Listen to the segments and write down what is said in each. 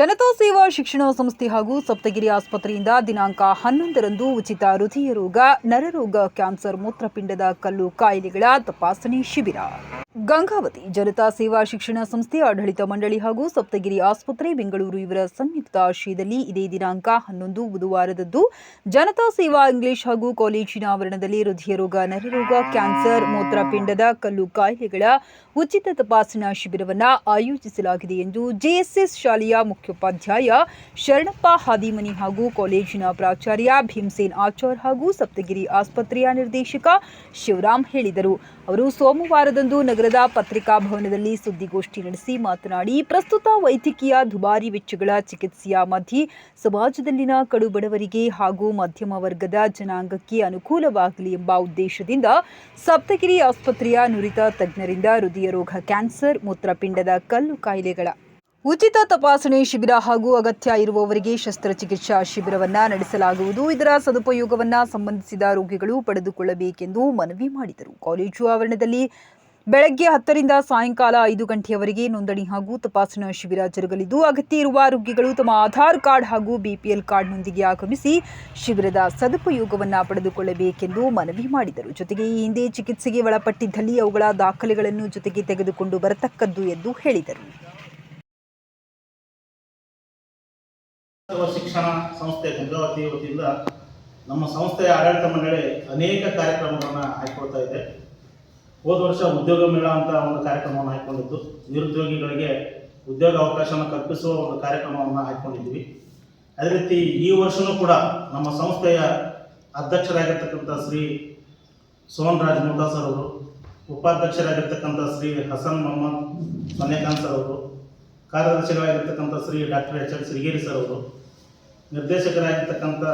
ಜನತಾ ಸೇವಾ ಶಿಕ್ಷಣ ಸಂಸ್ಥೆ ಹಾಗೂ ಸಪ್ತಗಿರಿ ಆಸ್ಪತ್ರೆಯಿಂದ ದಿನಾಂಕ ಹನ್ನೊಂದರಂದು ಉಚಿತ ಹೃದಯ ರೋಗ ನರರೋಗ, ಕ್ಯಾನ್ಸರ್ ಮೂತ್ರಪಿಂಡದ ಕಲ್ಲು ಕಾಯಿಲೆಗಳ ತಪಾಸಣೆ ಶಿಬಿರ. ಗಂಗಾವತಿ ಜನತಾ ಸೇವಾ ಶಿಕ್ಷಣ ಸಂಸ್ಥೆ, ಆಡಳಿತ ಮಂಡಳಿ ಹಾಗೂ ಸಪ್ತಗಿರಿ ಆಸ್ಪತ್ರೆ, ಬೆಂಗಳೂರು ಇವರ ಸಂಯುಕ್ತ ಆಶ್ರಯದಲ್ಲಿ ಇದೇ ದಿನಾಂಕ ಹನ್ನೊಂದು, ಬುಧವಾರದಂದು ಜನತಾ ಸೇವಾ ಇಂಗ್ಲಿಷ್ ಹಾಗೂ ಕಾಲೇಜಿನ ಆವರಣದಲ್ಲಿ ಹೃದಯ ರೋಗ ನರರೋಗ ಕ್ಯಾನ್ಸರ್, ಮೂತ್ರಪಿಂಡದ ಕಲ್ಲು ಕಾಯಿಲೆಗಳ ಉಚಿತ ತಪಾಸಣಾ ಶಿಬಿರವನ್ನು ಆಯೋಜಿಸಲಾಗಿದೆ ಎಂದು ಜೆಎಸ್ಎಸ್ ಶಾಲೆಯ ಮುಖ್ಯೋಪಾಧ್ಯಾಯ ಶರಣಪ್ಪ ಹಾದಿಮನಿ ಹಾಗೂ ಕಾಲೇಜಿನ ಪ್ರಾಚಾರ್ಯ ಭೀಮಸೇನ್ ಆಚಾರ್ ಹಾಗೂ ಸಪ್ತಗಿರಿ ಆಸ್ಪತ್ರೆಯ ನಿರ್ದೇಶಕ ಶಿವರಾಮ್ ಹೇಳಿದರು. ಅವರು ಸೋಮವಾರದಂದು ನಗರದ ಪತ್ರಿಕಾ ಭವನದಲ್ಲಿ ಸುದ್ದಿಗೋಷ್ಠಿ ನಡೆಸಿ ಮಾತನಾಡಿ, ಪ್ರಸ್ತುತ ವೈದ್ಯಕೀಯ ದುಬಾರಿ ವೆಚ್ಚಗಳ ಚಿಕಿತ್ಸೆಯ ಮಧ್ಯೆ ಸಮಾಜದಲ್ಲಿನ ಕಡುಬಡವರಿಗೆ ಹಾಗೂ ಮಧ್ಯಮ ವರ್ಗದ ಜನಾಂಗಕ್ಕೆ ಅನುಕೂಲವಾಗಲಿ ಎಂಬ ಉದ್ದೇಶದಿಂದ ಸಪ್ತಗಿರಿ ಆಸ್ಪತ್ರೆಯ ನುರಿತ ತಜ್ಞರಿಂದ ಹೃದಯ ರೋಗ ಕ್ಯಾನ್ಸರ್, ಮೂತ್ರಪಿಂಡದ ಕಲ್ಲು ಕಾಯಿಲೆಗಳ ಉಚಿತ ತಪಾಸಣೆ ಶಿಬಿರ ಹಾಗೂ ಅಗತ್ಯ ಇರುವವರಿಗೆ ಶಸ್ತ್ರಚಿಕಿತ್ಸಾ ಶಿಬಿರವನ್ನ ನಡೆಸಲಾಗುವುದು. ಇದರ ಸದುಪಯೋಗವನ್ನ ಸಂಬಂಧಿಸಿದ ರೋಗಿಗಳು ಪಡೆದುಕೊಳ್ಳಬೇಕೆಂದು ಮನವಿ ಮಾಡಿದರು. ಕಾಲೇಜು ಆವರಣದಲ್ಲಿ ಬೆಳಗ್ಗೆ ಹತ್ತರಿಂದ ಸಾಯಂಕಾಲ ಐದು ಗಂಟೆಯವರೆಗೆ ನೋಂದಣಿ ಹಾಗೂ ತಪಾಸಣಾ ಶಿಬಿರ ಜರುಗಲಿದ್ದು, ಅಗತ್ಯ ಇರುವ ರೋಗಿಗಳು ತಮ್ಮ ಆಧಾರ್ ಕಾರ್ಡ್ ಹಾಗೂ ಬಿಪಿಎಲ್ ಕಾರ್ಡ್ನೊಂದಿಗೆ ಆಗಮಿಸಿ ಶಿಬಿರದ ಸದುಪಯೋಗವನ್ನು ಪಡೆದುಕೊಳ್ಳಬೇಕೆಂದು ಮನವಿ ಮಾಡಿದರು. ಜೊತೆಗೆ ಈ ಹಿಂದೆ ಚಿಕಿತ್ಸೆಗೆ ಒಳಪಟ್ಟಿದ್ದಲ್ಲಿ ಅವುಗಳ ದಾಖಲೆಗಳನ್ನು ಜೊತೆಗೆ ತೆಗೆದುಕೊಂಡು ಬರತಕ್ಕದ್ದು ಎಂದು ಹೇಳಿದರು. ಶಿಕ್ಷಣ ಸಂಸ್ಥೆ ಗಂಗಾವತಿ ನಮ್ಮ ಸಂಸ್ಥೆಯ ಆಡಳಿತ ಮಂಡಳಿ ಅನೇಕ ಕಾರ್ಯಕ್ರಮಗಳನ್ನು ಹಾಕಿಕೊಳ್ತಾ ಇದೆ. ಹೋದ ವರ್ಷ ಉದ್ಯೋಗ ಮೇಳ ಅಂತ ಒಂದು ಕಾರ್ಯಕ್ರಮವನ್ನು ಹಾಕಿಕೊಂಡಿದ್ದು. ನಿರುದ್ಯೋಗಿಗಳಿಗೆ ಉದ್ಯೋಗ ಅವಕಾಶವನ್ನು ಕಲ್ಪಿಸುವ ಒಂದು ಕಾರ್ಯಕ್ರಮವನ್ನು ಹಾಕಿಕೊಂಡಿದ್ವಿ ಅದೇ ರೀತಿ ಈ ವರ್ಷವೂ ಕೂಡ ನಮ್ಮ ಸಂಸ್ಥೆಯ ಅಧ್ಯಕ್ಷರಾಗಿರ್ತಕ್ಕಂಥ ಶ್ರೀ ಸೋಮರಾಜ್ ರಾಜ್ ಅವರು, ಉಪಾಧ್ಯಕ್ಷರಾಗಿರ್ತಕ್ಕಂಥ ಶ್ರೀ ಹಸನ್ ಮೊಹಮ್ಮದ್ ಮನೇಖಾನ್ ಸರ್ ಅವರು, ಕಾರ್ಯದರ್ಶಿಗಳಾಗಿರ್ತಕ್ಕಂಥ Shri doctor H L Sirigeri sir ಅವರು, ನಿರ್ದೇಶಕರಾಗಿರ್ತಕ್ಕಂಥ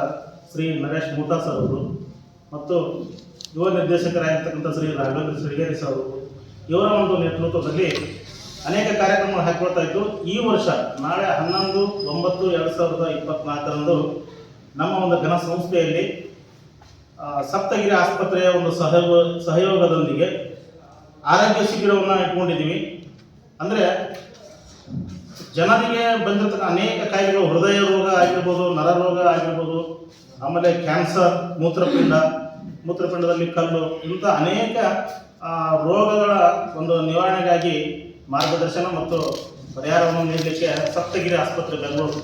ಶ್ರೀ ನರೇಶ್ ಮೂತಾ ಸರ್ ಅವರು ಮತ್ತು ಯುವ ನಿರ್ದೇಶಕರಾಗಿರ್ತಕ್ಕಂಥ ಶ್ರೀ ರಾಘವೇಂದ್ರ ಸಿರಿಗೇರಿ ಸರ್ ಅವರು ಇವರ ಒಂದು ನೇತೃತ್ವದಲ್ಲಿ ಅನೇಕ ಕಾರ್ಯಕ್ರಮಗಳು ಹಾಕಿಕೊಳ್ತಾ ಇದ್ದು, ಈ ವರ್ಷ ನಾಳೆ ಹನ್ನೊಂದು, ಒಂಬತ್ತು, ಎರಡು ಸಾವಿರದ ಇಪ್ಪತ್ನಾಲ್ಕರಂದು ನಮ್ಮ ಒಂದು ಘನ ಸಂಸ್ಥೆಯಲ್ಲಿ ಸಪ್ತಗಿರಿ ಆಸ್ಪತ್ರೆಯ ಒಂದು ಸಹಯೋಗ, ಸಹಯೋಗದೊಂದಿಗೆ ಆರೋಗ್ಯ ಶಿಬಿರವನ್ನು ಇಟ್ಕೊಂಡಿದ್ದೀವಿ. ಅಂದರೆ ಜನರಿಗೆ ಬಂದಿರತಕ್ಕ ಅನೇಕ ಕಾಯಿಲೆಗಳು, ಹೃದಯ ರೋಗ ಆಗಿರ್ಬೋದು ನರರೋಗ ಆಗಿರ್ಬೋದು, ಆಮೇಲೆ ಕ್ಯಾನ್ಸರ್, ಮೂತ್ರಪಿಂಡ ಮೂತ್ರಪಿಂಡದಲ್ಲಿ ಕಲ್ಲು ಇಂಥ ಅನೇಕ ರೋಗಗಳ ಒಂದು ನಿವಾರಣೆಗಾಗಿ ಮಾರ್ಗದರ್ಶನ ಮತ್ತು ಪರಿಹಾರವನ್ನು ನೀಡಲಿಕ್ಕೆ ಸಪ್ತಗಿರಿ ಆಸ್ಪತ್ರೆ ಬೆಂಗಳೂರು.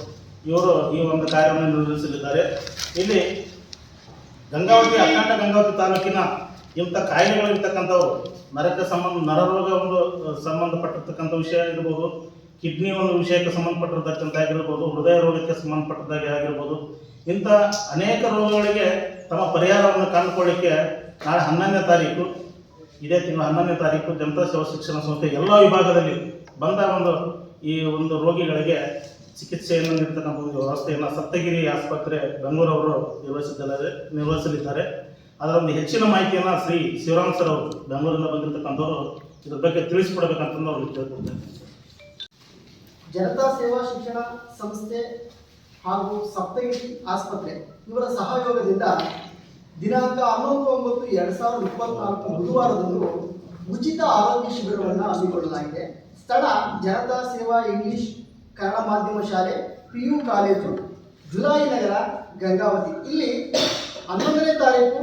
ಇವರು ಈ ಒಂದು ಕಾರ್ಯವನ್ನು ನಿರ್ವಹಿಸಲಿದ್ದಾರೆ. ಇಲ್ಲಿ ಗಂಗಾವತಿ, ಅಖಂಡ ಗಂಗಾವತಿ ತಾಲೂಕಿನ ಇಂಥ ಕಾಯಿಲೆಗಳಿರ್ತಕ್ಕಂಥವು ನರಕ್ಕೆ ಸಂಬಂಧ, ನರರೋಗ ಒಂದು ಸಂಬಂಧಪಟ್ಟಿರ್ತಕ್ಕಂಥ ವಿಷಯ ಇರಬಹುದು ಕಿಡ್ನಿ ಒಂದು ವಿಷಯಕ್ಕೆ ಸಂಬಂಧಪಟ್ಟಿರ್ತಕ್ಕಂಥ ಆಗಿರ್ಬೋದು, ಹೃದಯ ರೋಗಕ್ಕೆ ಸಂಬಂಧಪಟ್ಟದಾಗಿ ಆಗಿರ್ಬೋದು, ಇಂಥ ಅನೇಕ ರೋಗಗಳಿಗೆ ತಮ್ಮ ಪರಿಹಾರವನ್ನು ಕಂಡುಕೊಳ್ಳಿಕ್ಕೆ ನಾಳೆ ಹನ್ನೊಂದನೇ ತಾರೀಕು, ಇದೇ ತಿಂಗಳ ಹನ್ನೊಂದನೇ ತಾರೀಕು ಜನತಾ ಸೇವಾ ಶಿಕ್ಷಣ ಸಂಸ್ಥೆ ಎಲ್ಲ ವಿಭಾಗದಲ್ಲಿ ಬಂದ ಒಂದು ಈ ಒಂದು ರೋಗಿಗಳಿಗೆ ಚಿಕಿತ್ಸೆಯನ್ನು ನೀಡ್ತಕ್ಕಂಥ ಒಂದು ವ್ಯವಸ್ಥೆಯನ್ನು ಸಪ್ತಗಿರಿ ಆಸ್ಪತ್ರೆ ಬೆಂಗಳೂರು ಅವರು ನಿರ್ವಹಿಸಿದ್ದಾರೆ, ನಿರ್ವಹಿಸಲಿದ್ದಾರೆ. ಅದರ ಒಂದು ಹೆಚ್ಚಿನ ಮಾಹಿತಿಯನ್ನು ಶ್ರೀ ಶಿವರಾಮ್ ಸರ್ ಅವರು ಬೆಂಗಳೂರಿಂದ ಬಂದಿರತಕ್ಕಂಥವ್ರು ಇದ್ರ ಬಗ್ಗೆ ತಿಳಿಸ್ಕೊಡ್ಬೇಕಂತಂದು ಅವ್ರಿಗೆ ಕೇಳ್ಕೊಳ್ತೇನೆ ಜನತಾ ಸೇವಾ ಶಿಕ್ಷಣ ಸಂಸ್ಥೆ ಹಾಗೂ ಸಪ್ತಗಿರಿ ಆಸ್ಪತ್ರೆ ಇವರ ಸಹಯೋಗದಿಂದ ದಿನಾಂಕ ಹನ್ನೊಂದು ಒಂಬತ್ತು ಎರಡು ಸಾವಿರದ ಇಪ್ಪತ್ನಾಲ್ಕು ಬುಧವಾರದಂದು ಉಚಿತ ಆರೋಗ್ಯ ಶಿಬಿರವನ್ನು ಹಮ್ಮಿಕೊಳ್ಳಲಾಗಿದೆ. ಸ್ಥಳ ಜನತಾ ಸೇವಾ ಇಂಗ್ಲಿಷ್ ಕನ್ನಡ ಮಾಧ್ಯಮ ಶಾಲೆ P U college July Nagar, Gangavathi. ಇಲ್ಲಿ ಹನ್ನೊಂದನೇ ತಾರೀಕು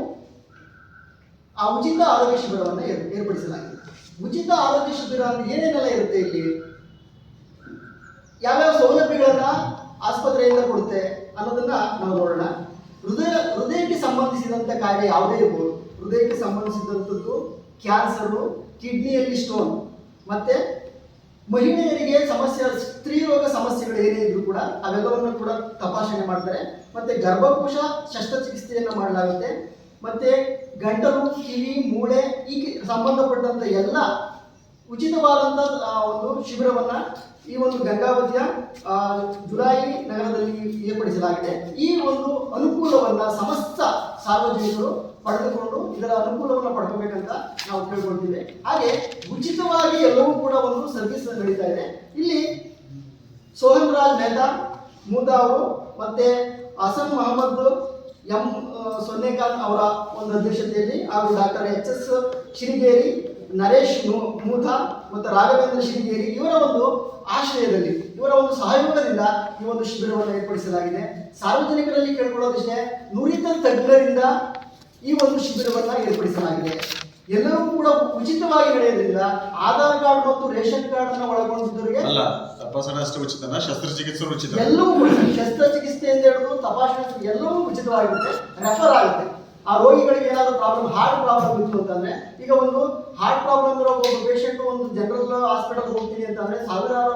ಆ ಉಚಿತ ಆರೋಗ್ಯ ಶಿಬಿರವನ್ನು ಏರ್- ಏರ್ಪಡಿಸಲಾಗಿದೆ. ಉಚಿತ ಆರೋಗ್ಯ ಶಿಬಿರ ಅಂದ್ರೆ ಏನೇನೆಲ್ಲ ಇರುತ್ತೆ ಇಲ್ಲಿ? ಯಾವ್ಯಾವ ಸೌಲಭ್ಯಗಳನ್ನ ಆಸ್ಪತ್ರೆಯಿಂದ ಕೊಡುತ್ತೆ ಅನ್ನೋದನ್ನ ನಾವು ನೋಡೋಣ ಹೃದಯ ಹೃದಯಕ್ಕೆ ಸಂಬಂಧಿಸಿದಂಥ ಕಾಯಿಲೆ ಯಾವುದೇ ಇರ್ಬೋದು. ಹೃದಯಕ್ಕೆ ಸಂಬಂಧಿಸಿದಂಥದ್ದು ಕ್ಯಾನ್ಸರು ಕಿಡ್ನಿಯಲ್ಲಿ ಸ್ಟೋನ್ ಮತ್ತೆ ಮಹಿಳೆಯರಿಗೆ ಸಮಸ್ಯೆ, ಸ್ತ್ರೀ ರೋಗ ಸಮಸ್ಯೆಗಳು ಏನೇ ಇದ್ರೂ ಕೂಡ ಅವೆಲ್ಲವನ್ನು ಕೂಡ ತಪಾಸಣೆ ಮಾಡ್ತಾರೆ ಮತ್ತೆ ಗರ್ಭಕೋಶ ಶಸ್ತ್ರಚಿಕಿತ್ಸೆಯನ್ನು ಮಾಡಲಾಗುತ್ತೆ. ಮತ್ತೆ ಗಂಟಲು, ಕಿವಿ, ಮೂಳೆ, ಈ ಸಂಬಂಧಪಟ್ಟಂತ ಎಲ್ಲ ಉಚಿತವಾದಂಥ ಒಂದು ಶಿಬಿರವನ್ನು ಈ ಒಂದು ಗಂಗಾವತಿಯ ಜುಲಾಯಿ ನಗರದಲ್ಲಿ ಏರ್ಪಡಿಸಲಾಗಿದೆ. ಈ ಒಂದು ಅನುಕೂಲವನ್ನ ಸಮಸ್ತ ಸಾರ್ವಜನಿಕರು ಪಡೆದುಕೊಂಡು ಇದರ ಅನುಕೂಲವನ್ನು ಪಡ್ಕೋಬೇಕಂತ ನಾವು ಕೇಳ್ಕೊಳ್ತೀವಿ. ಹಾಗೆ ಉಚಿತವಾಗಿ ಎಲ್ಲವೂ ಕೂಡ ಒಂದು ಸರ್ವಿಸ್ ನಡೀತಾ ಇದೆ. ಇಲ್ಲಿ ಸೋಹನ್ ರಾಜ್ ಮೆಹ್ತಾ ಮೂದಾ ಅವರು ಮತ್ತೆ ಹಸನ್ ಮಹಮ್ಮದ್ ಎಂ ಸೊನ್ನೆಖಾನ್ ಅವರ ಒಂದು ಅಧ್ಯಕ್ಷತೆಯಲ್ಲಿ ಹಾಗೂ doctor H S Shirigeri Naresh ಮೂ- ಮೂಥ ಮತ್ತು ರಾಘವೇಂದ್ರ ಶ್ರೀಗೇರಿ ಇವರ ಒಂದು ಆಶ್ರಯದಲ್ಲಿ ಇವರ ಒಂದು ಸಹಯೋಗದಿಂದ ಈ ಒಂದು ಶಿಬಿರವನ್ನು ಏರ್ಪಡಿಸಲಾಗಿದೆ. ಸಾರ್ವಜನಿಕರಲ್ಲಿ ಕೇಳ್ಕೊಳ್ಳೋದಿಷ್ಟೇ ನುರಿತ ತಜ್ಞರಿಂದ ಈ ಒಂದು ಶಿಬಿರವನ್ನು ಏರ್ಪಡಿಸಲಾಗಿದೆ. ಎಲ್ಲರೂ ಕೂಡ ಉಚಿತವಾಗಿ ನಡೆಯೋದ್ರಿಂದ ಆಧಾರ್ ಕಾರ್ಡ್ ಮತ್ತು ರೇಷನ್ ಕಾರ್ಡ್ ಅನ್ನು ಒಳಗೊಂಡಿದ್ದವರಿಗೆ ಅಲ್ಲ ತಪಾಸಣೆ ಅಷ್ಟು ಉಚಿತನ? ಶಸ್ತ್ರಚಿಕಿತ್ಸೆ ಉಚಿತ ಎಲ್ಲವೂ ಶಸ್ತ್ರಚಿಕಿತ್ಸೆ ಎಂದು ಹೇಳುದು ತಪಾಸಣೆ ಎಲ್ಲವೂ ಉಚಿತವಾಗಿರುತ್ತೆ ರೆಫರ್ ಆಗುತ್ತೆ. ಆ ರೋಗಿಗಳಿಗೆ ಏನಾದರೂ ಪ್ರಾಬ್ಲಮ್ ಹಾರ್ಟ್ ಪ್ರಾಬ್ಲಮ್ ಇತ್ತು ಅಂತಂದ್ರೆ ಈಗ ಒಂದು ಹಾರ್ಟ್ ಪ್ರಾಬ್ಲಮ್ ಇರೋ ಒಬ್ಬ ಪೇಷಂಟ್ ಒಂದು ಜನರಲ್ ಹಾಸ್ಪಿಟಲ್ ಹೋಗ್ತೀನಿ ಅಂತಂದ್ರೆ ಸಾವಿರಾರು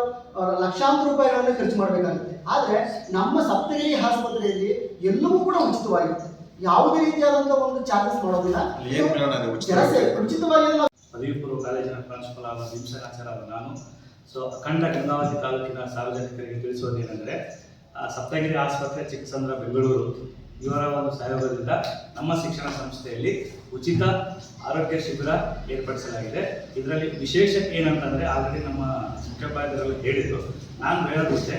ಲಕ್ಷಾಂತರ ರೂಪಾಯಿಗಳನ್ನ ಖರ್ಚು ಮಾಡಬೇಕಾಗುತ್ತೆ. ಆದ್ರೆ ನಮ್ಮ ಸಪ್ತಗಿರಿ ಆಸ್ಪತ್ರೆಯಲ್ಲಿ ಎಲ್ಲವೂ ಕೂಡ ಉಚಿತವಾಗಿರುತ್ತೆ ಯಾವುದೇ ರೀತಿಯಾದಂತಹ ಒಂದು ಚಾರ್ಜಸ್ ಮಾಡೋದಿಲ್ಲ? ಉಚಿತವಾಗಿ ನಾವು ಪದವಿ ಪೂರ್ವ ಕಾಲೇಜಿನ ಪ್ರಾಂಶುಪಾಲ ಆದ ಭೀಮಸೇನಾಚಾರ ನಾನು. ಸೊ ಅಖಂಡ ಗಂಗಾವತಿ ತಾಲೂಕಿನ ಸಾರ್ವಜನಿಕರಿಗೆ ತಿಳಿಸೋದೇನೆಂದರೆ ಆ, ಸಪ್ತಗಿರಿ ಆಸ್ಪತ್ರೆ ಚಿಕ್ಕಸಂದ್ರ ಬೆಂಗಳೂರು. ಇವರ ಒಂದು ಸಹಯೋಗದಿಂದ ನಮ್ಮ ಶಿಕ್ಷಣ ಸಂಸ್ಥೆಯಲ್ಲಿ ಉಚಿತ ಆರೋಗ್ಯ ಶಿಬಿರ ಏರ್ಪಡಿಸಲಾಗಿದೆ. ಇದರಲ್ಲಿ ವಿಶೇಷ ಏನಂತಂದರೆ ಆಲ್ರೆಡಿ ನಮ್ಮ ಮುಖ್ಯೋಪಾಧ್ಯಾಯರಲ್ಲಿ ಹೇಳಿದ್ರು. ನಾನು ಹೇಳೋದಿಷ್ಟೇ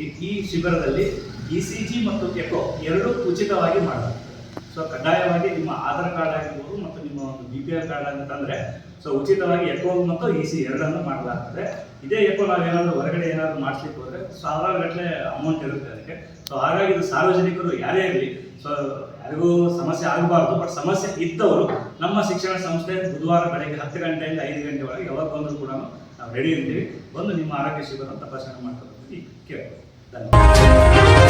ಈ ಈ ಶಿಬಿರದಲ್ಲಿ ಇ ಸಿ ಜಿ ಮತ್ತು ಎಕೋ ಎರಡೂ ಉಚಿತವಾಗಿ ಮಾಡಲಾಗ್ತದೆ ಸೊ ಕಡ್ಡಾಯವಾಗಿ ನಿಮ್ಮ ಆಧಾರ್ ಕಾರ್ಡ್ ಆಗಿರ್ಬೋದು ಮತ್ತು ನಿಮ್ಮ ಒಂದು ಬಿ ಪಿ ಎಲ್ ಕಾರ್ಡ್ ಅಂತಂದ್ರೆ ಸೊ ಉಚಿತವಾಗಿ ಎಕೋ ಮತ್ತು ಇ ಸಿ ಎರಡನ್ನು ಮಾಡಲಾಗ್ತದೆ. ಇದೇ ಎಕೋ ನಾವೇನಾದರೂ ಹೊರಗಡೆ ಏನಾದರೂ ಮಾಡಿಸ್ಲಿಕ್ಕೆ ಹೋದರೆ ಸಾವಿರಾರು ಗಟ್ಟಲೆ ಅಮೌಂಟ್ ಇರುತ್ತೆ ಅದಕ್ಕೆ. ಸೊ ಹಾಗಾಗಿ ಇದು ಸಾರ್ವಜನಿಕರು ಯಾರೇ ಇರಲಿ ಸೊ ಯಾರಿಗೂ ಸಮಸ್ಯೆ ಆಗಬಾರ್ದು ಬಟ್ ಸಮಸ್ಯೆ ಇದ್ದವರು ನಮ್ಮ ಶಿಕ್ಷಣ ಸಂಸ್ಥೆ ಬುಧವಾರ ಬೆಳಗ್ಗೆ ಹತ್ತು ಗಂಟೆಯಿಂದ ಐದು ಗಂಟೆ ಒಳಗೆ ಯಾವಾಗ ಬಂದರೂ ಕೂಡ ನಾವು ರೆಡಿ ಇರ್ತೀವಿ. ಬಂದು ನಿಮ್ಮ ಆರೋಗ್ಯ ಶಿಬಿರ ತಪಾಸಣೆ ಮಾಡ್ತೀವಿ ಕೇಳ್ಬೋದು ಧನ್ಯವಾದ.